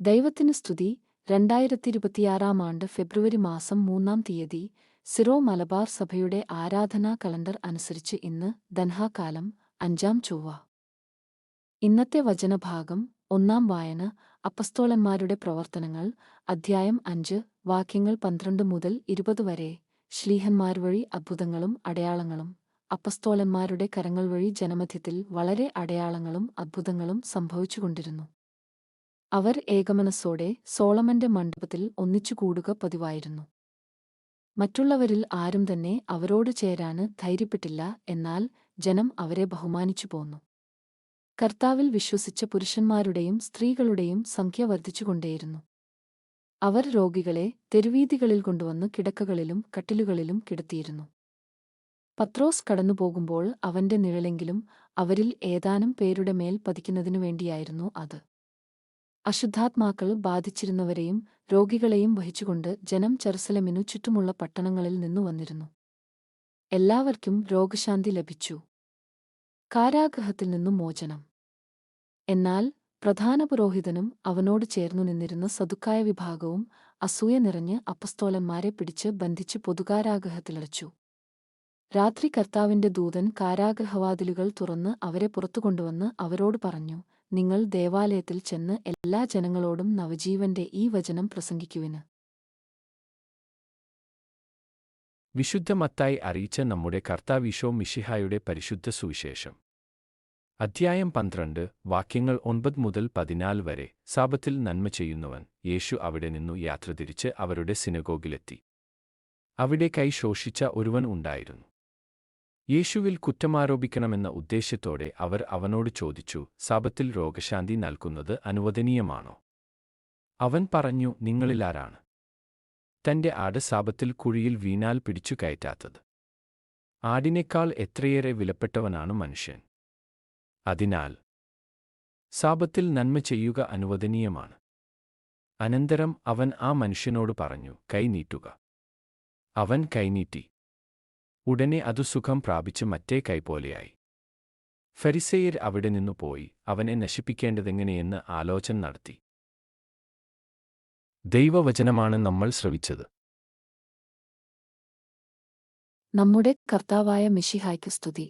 ദൈവത്തിന് സ്തുതി. രണ്ടായിരത്തി ഇരുപത്തിയാറാം ആണ്ട് ഫെബ്രുവരി മാസം മൂന്നാം തീയതി സിറോ മലബാർ സഭയുടെ ആരാധനാ കലണ്ടർ അനുസരിച്ച് ഇന്ന് ദൻഹാകാലം അഞ്ചാം ചൊവ്വ. ഇന്നത്തെ വചനഭാഗം ഒന്നാം വായന അപ്പസ്തോളന്മാരുടെ പ്രവർത്തനങ്ങൾ അധ്യായം അഞ്ച് വാക്യങ്ങൾ പന്ത്രണ്ട് മുതൽ ഇരുപത് വരെ. ശ്ലീഹന്മാർ വഴി അത്ഭുതങ്ങളും അടയാളങ്ങളും. അപ്പസ്തോളന്മാരുടെ കരങ്ങൾ വഴി ജനമധ്യത്തിൽ വളരെ അടയാളങ്ങളും അത്ഭുതങ്ങളും സംഭവിച്ചുകൊണ്ടിരുന്നു. അവർ ഏകമനസ്സോടെ സോളമന്റെ മണ്ഡപത്തിൽ ഒന്നിച്ചുകൂടുക പതിവായിരുന്നു. മറ്റുള്ളവരിൽ ആരും തന്നെ അവരോട് ചേരാന് ധൈര്യപ്പെട്ടില്ല എന്നാൽ ജനം അവരെ ബഹുമാനിച്ചു പോന്നു. കർത്താവിൽ വിശ്വസിച്ച പുരുഷന്മാരുടെയും സ്ത്രീകളുടെയും സംഖ്യ വർദ്ധിച്ചുകൊണ്ടേയിരുന്നു. അവർ രോഗികളെ തെരുവീതികളിൽ കൊണ്ടുവന്ന് കിടക്കകളിലും കട്ടിലുകളിലും കിടത്തിയിരുന്നു. പത്രോസ് കടന്നുപോകുമ്പോൾ അവന്റെ നിഴലെങ്കിലും അവരിൽ ഏതാനും പേരുടെ മേൽ പതിക്കുന്നതിനു വേണ്ടിയായിരുന്നു അത്. അശുദ്ധാത്മാക്കൾ ബാധിച്ചിരുന്നവരെയും രോഗികളെയും വഹിച്ചുകൊണ്ട് ജനം ചെറുസലമിനു ചുറ്റുമുള്ള പട്ടണങ്ങളിൽ നിന്നു വന്നിരുന്നു. എല്ലാവർക്കും രോഗശാന്തി ലഭിച്ചു. കാരാഗ്രഹത്തിൽ നിന്നും മോചനം. എന്നാൽ പ്രധാന പുരോഹിതനും അവനോട് ചേർന്നു നിന്നിരുന്ന സതുക്കായ വിഭാഗവും അസൂയ നിറഞ്ഞ് അപ്പസ്തോലന്മാരെ പിടിച്ച് ബന്ധിച്ച് പൊതുകാരാഗ്രഹത്തിലടച്ചു. രാത്രി കർത്താവിന്റെ ദൂതൻ കാരാഗ്രഹവാതിലുകൾ തുറന്ന് അവരെ പുറത്തുകൊണ്ടുവന്ന് അവരോട് പറഞ്ഞു നിങ്ങൾ ദേവാലയത്തിൽ ചെന്ന് എല്ലാ ജനങ്ങളോടും നവജീവന്റെ ഈ വചനം പ്രസംഗിക്കുവിന്. വിശുദ്ധമത്തായി അറിയിച്ച നമ്മുടെ കർത്താവിശോ മിഷിഹായുടെ പരിശുദ്ധ സുവിശേഷം. അധ്യായം പന്ത്രണ്ട് വാക്യങ്ങൾ ഒൻപത് മുതൽ പതിനാല് വരെ സാപത്തിൽ നന്മ ചെയ്യുന്നവൻ യേശു അവിടെ നിന്നു യാത്ര തിരിച്ച് അവരുടെ സിനഗോഗിലെത്തി. അവിടെ കൈ ശോഷിച്ച ഒരുവൻ ഉണ്ടായിരുന്നു. യേശുവിൽ കുറ്റമാരോപിക്കണമെന്ന ഉദ്ദേശ്യത്തോടെ അവർ അവനോട് ചോദിച്ചു സബത്തിൽ രോഗശാന്തി നൽകുന്നത് അനുവദനീയമാണോ? അവൻ പറഞ്ഞു നിങ്ങളിലാരാണ് തന്റെ ആട് സാപത്തിൽ കുഴിയിൽ വീണാൽ പിടിച്ചു കയറ്റാത്തത്. ആടിനേക്കാൾ എത്രയേറെ വിലപ്പെട്ടവനാണ് മനുഷ്യൻ. അതിനാൽ സാപത്തിൽ നന്മ ചെയ്യുക അനുവദനീയമാണ്. അനന്തരം അവൻ ആ മനുഷ്യനോട് പറഞ്ഞു കൈനീട്ടുക അവൻ കൈനീട്ടി ഉടനെ അതു സുഖം പ്രാപിച്ച് മറ്റേ കൈപോലെയായി ഫരിസേയർ അവിടെ നിന്നു പോയി അവനെ നശിപ്പിക്കേണ്ടതെങ്ങനെയെന്ന് ആലോചന നടത്തി. ദൈവവചനമാണ് നമ്മൾ ശ്രവിച്ചത്. നമ്മുടെ കർത്താവായ മിഷിഹായ്ക്ക് സ്തുതി.